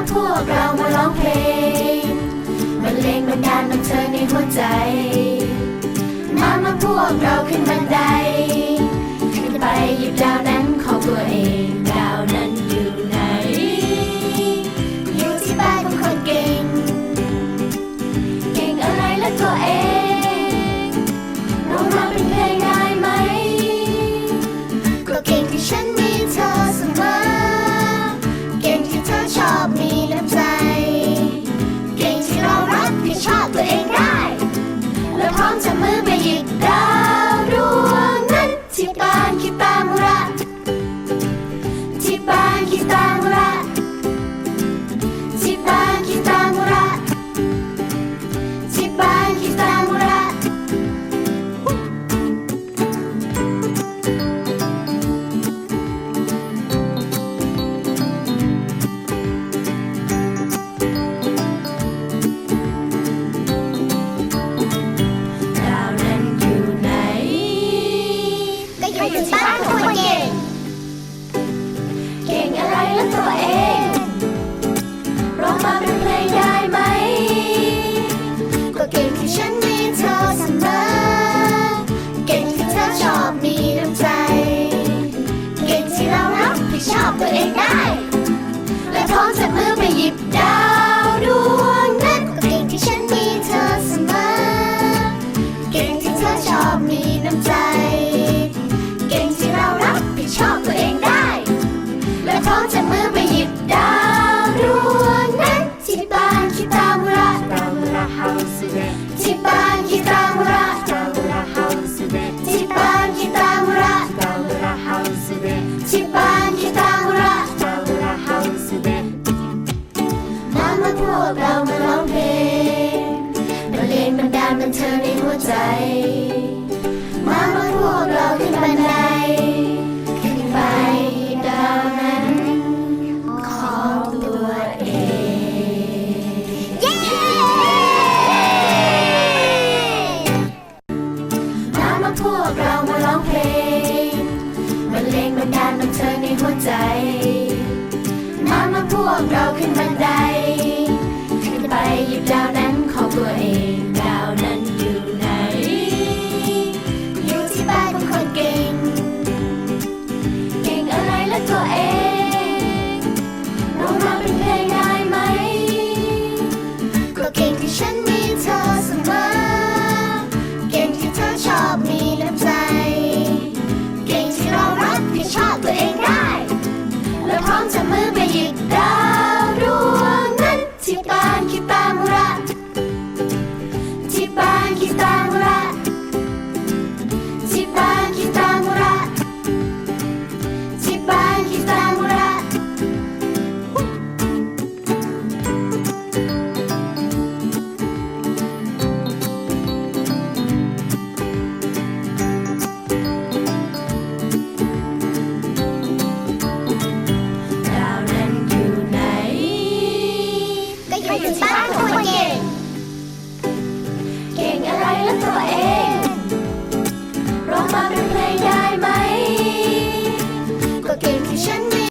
าพวกเรามาร้องเพลงบรรเลงบรรดาลบันเทิงในหัวใจ มามาพวกเราขึ้น ก็อยู่ที่บ้านคนเก่ง เก่งอะไรและตัวเองร้องมาเป็นเพลงได้ไหม ก็เก่งที่ฉันมีเธอเสมอ เก่งที่เธอชอบมีน้ำใจ เก่งที่เรารับผิดชอบตัวเองได้ และพร้อมจะมือไปหยิบดาวดวงนั้นก็เก่งที่ฉันมีเธอเสมอ เก่งที่เธอชอบมีน้ำใจ เก่งที่เรารักผิดชอบตัวเองได้ และพร้อมจะมือไปหยิบดาวดวงนั้นที่บ้านคิตามุระตามุระเฮาสุเดที่บ้านคิตามุระตามุระเฮาสุเดที่บ้านคิตามุระตามุระเฮาสุเดที่บ้านคิตามุระตามุระเฮาสุเดมามาพวกเรามาร้องเพลงบรรเลงบรรดาลบันเทิงในหัวใจ มามาพวกเราขึ้นบันได ขึ้นไปดาวนั้นของตัวเอง เย้ มามาพวกเรามาร้องเพลงบรรเลงบรรดาลบันเทิงในหัวใจ มามาพวกเราขึ้นบันได ขึ้นไปหยิบดาวนั้นของตัวเอง ก็